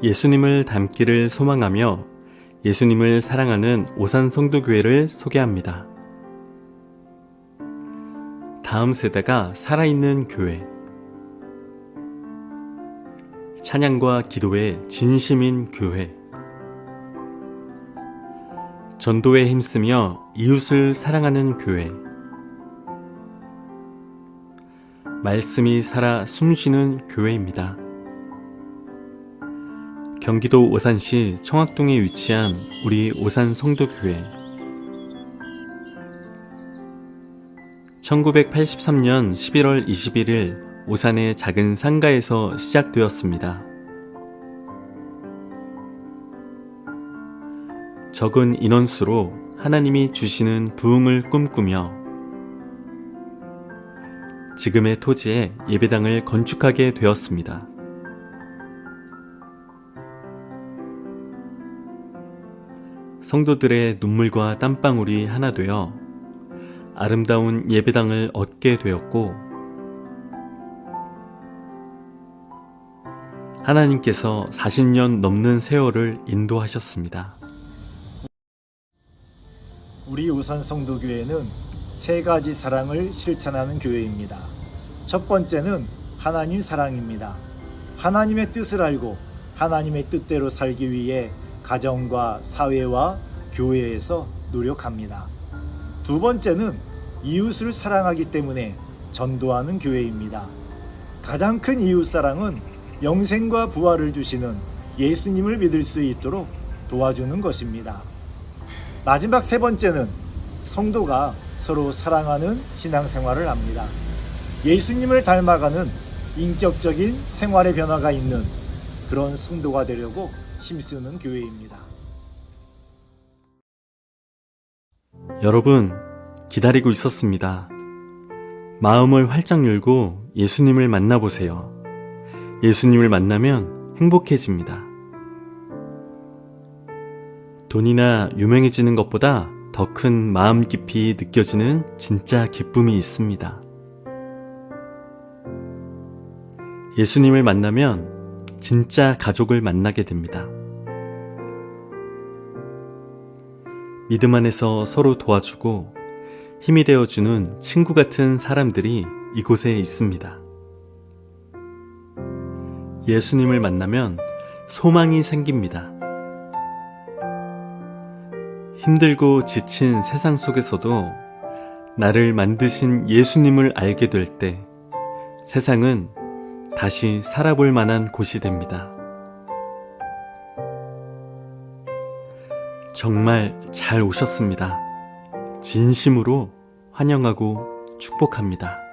예수님을 닮기를 소망하며 예수님을 사랑하는 오산 성도교회를 소개합니다. 다음 세대가 살아있는 교회. 찬양과 기도의 진심인 교회. 전도에 힘쓰며 이웃을 사랑하는 교회. 말씀이 살아 숨쉬는 교회입니다. 경기도 오산시 청학동에 위치한 우리 오산 성도교회. 1983년 11월 21일 오산의 작은 상가에서 시작되었습니다. 적은 인원수로 하나님이 주시는 부흥을 꿈꾸며 지금의 토지에 예배당을 건축하게 되었습니다. 성도들의 눈물과 땀방울이 하나 되어 아름다운 예배당을 얻게 되었고 하나님께서 40년 넘는 세월을 인도하셨습니다. 우리 우선 성도교회는 세 가지 사랑을 실천하는 교회입니다. 첫 번째는 하나님 사랑입니다. 하나님의 뜻을 알고 하나님의 뜻대로 살기 위해 가정과 사회와 교회에서 노력합니다. 두 번째는 이웃을 사랑하기 때문에 전도하는 교회입니다. 가장 큰 이웃 사랑은 영생과 부활을 주시는 예수님을 믿을 수 있도록 도와주는 것입니다. 마지막 세 번째는 성도가 서로 사랑하는 신앙생활을 합니다. 예수님을 닮아가는 인격적인 생활의 변화가 있는 그런 성도가 되려고 힘쓰는 교회입니다. 여러분, 기다리고 있었습니다. 마음을 활짝 열고 예수님을 만나보세요. 예수님을 만나면 행복해집니다. 돈이나 유명해지는 것보다 더 큰 마음 깊이 느껴지는 진짜 기쁨이 있습니다. 예수님을 만나면 진짜 가족을 만나게 됩니다. 믿음 안에서 서로 도와주고 힘이 되어주는 친구 같은 사람들이 이곳에 있습니다. 예수님을 만나면 소망이 생깁니다. 힘들고 지친 세상 속에서도 나를 만드신 예수님을 알게 될 때 세상은 다시 살아볼 만한 곳이 됩니다. 정말 잘 오셨습니다. 진심으로 환영하고 축복합니다.